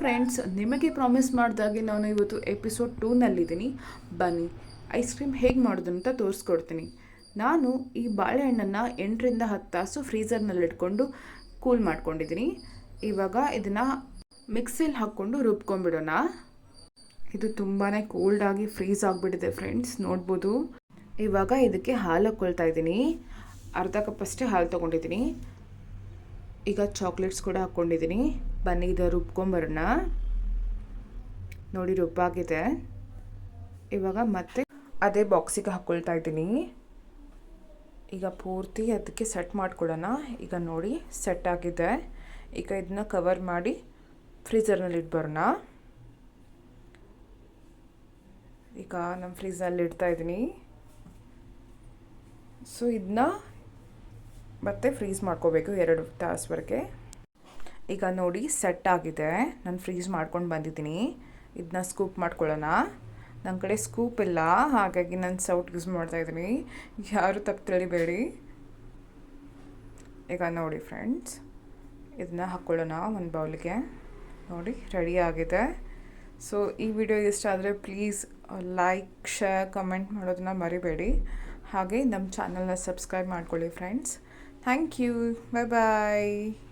Friends ನಿಮಗೆ promise ಮಾಡಿದಾಗೆ ನಾನು ಇವತ್ತು ಎಪಿಸೋಡ್ ಟೂನಲ್ಲಿದ್ದೀನಿ ಬನ್ನಿ ಐಸ್ ಕ್ರೀಮ್ ಹೇಗೆ ಮಾಡೋದು ಅಂತ ತೋರಿಸ್ಕೊಡ್ತೀನಿ. ನಾನು ಈ ಬಾಳೆಹಣ್ಣನ್ನು ಎಂಟರಿಂದ ಹತ್ತು ತಾಸು ಫ್ರೀಝರ್ನಲ್ಲಿ ಇಟ್ಕೊಂಡು ಕೂಲ್ ಮಾಡ್ಕೊಂಡಿದ್ದೀನಿ. ಇವಾಗ ಇದನ್ನು ಮಿಕ್ಸಿಲಿ ಹಾಕ್ಕೊಂಡು ರುಬ್ಕೊಂಡ್ಬಿಡೋಣ. ಇದು ತುಂಬಾ ಆಗಿ ಫ್ರೀಸ್ ಆಗಿಬಿಟ್ಟಿದೆ ಫ್ರೆಂಡ್ಸ್ ನೋಡ್ಬೋದು. ಇವಾಗ ಇದಕ್ಕೆ ಹಾಲು ಹಾಕ್ಕೊಳ್ತಾ ಇದ್ದೀನಿ. ಅರ್ಧ ಕಪ್ ಅಷ್ಟೇ ಹಾಲು ತೊಗೊಂಡಿದ್ದೀನಿ. ಈಗ ಚಾಕ್ಲೇಟ್ಸ್ ಕೂಡ ಹಾಕ್ಕೊಂಡಿದ್ದೀನಿ ಬನ್ನಿ ಇದು ರುಬ್ಕೊಂಬರೋಣ. ನೋಡಿ ರುಬ್ಬಾಗಿದೆ. ಇವಾಗ ಮತ್ತೆ ಅದೇ ಬಾಕ್ಸಿಗೆ ಹಾಕ್ಕೊಳ್ತಾ ಇದ್ದೀನಿ. ಈಗ ಪೂರ್ತಿ ಅದಕ್ಕೆ ಸೆಟ್ ಮಾಡ್ಕೊಳ್ಳೋಣ. ಈಗ ನೋಡಿ ಸೆಟ್ ಆಗಿದೆ. ಈಗ ಇದನ್ನ ಕವರ್ ಮಾಡಿ ಫ್ರೀಝರ್ನಲ್ಲಿ ಇಟ್ಬರೋಣ. ಈಗ ನಮ್ಮ ಫ್ರೀಝಲ್ಲಿ ಇಡ್ತಾ ಇದ್ದೀನಿ. ಸೊ, ಇದನ್ನ ಮತ್ತೆ ಫ್ರೀಸ್ ಮಾಡ್ಕೋಬೇಕು ಎರಡು ತಾಸುವರೆಗೆ ಈಗ ನೋಡಿ ಸೆಟ್ ಆಗಿದೆ. ನಾನು ಫ್ರೀಜ್ ಮಾಡ್ಕೊಂಡು ಬಂದಿದ್ದೀನಿ. ಇದನ್ನ ಸ್ಕೂಪ್ ಮಾಡ್ಕೊಳ್ಳೋಣ. ನನ್ನ ಕಡೆ ಸ್ಕೂಪ್ ಇಲ್ಲ. ಹಾಗಾಗಿ ನಾನು ಸೌಟ್ ಯೂಸ್ ಮಾಡ್ತಾ ಇದ್ದೀನಿ. ಯಾರು ತಪ್ಪು ತಿಳಿಬೇಡಿ. ಈಗ ನೋಡಿ ಫ್ರೆಂಡ್ಸ್ ಇದನ್ನ ಹಾಕ್ಕೊಳ್ಳೋಣ ಒಂದು ಬೌಲ್ಗೆ. ನೋಡಿ ರೆಡಿ ಆಗಿದೆ. ಸೊ ಈ ವಿಡಿಯೋ ಇಷ್ಟ ಆದರೆ ಪ್ಲೀಸ್ ಲೈಕ್ ಶೇರ್ ಕಮೆಂಟ್ ಮಾಡೋದನ್ನ ಮರಿಬೇಡಿ. ಹಾಗೆ ನಮ್ಮ ಚಾನಲ್ನ ಸಬ್ಸ್ಕ್ರೈಬ್ ಮಾಡ್ಕೊಳ್ಳಿ friends thank you bye bye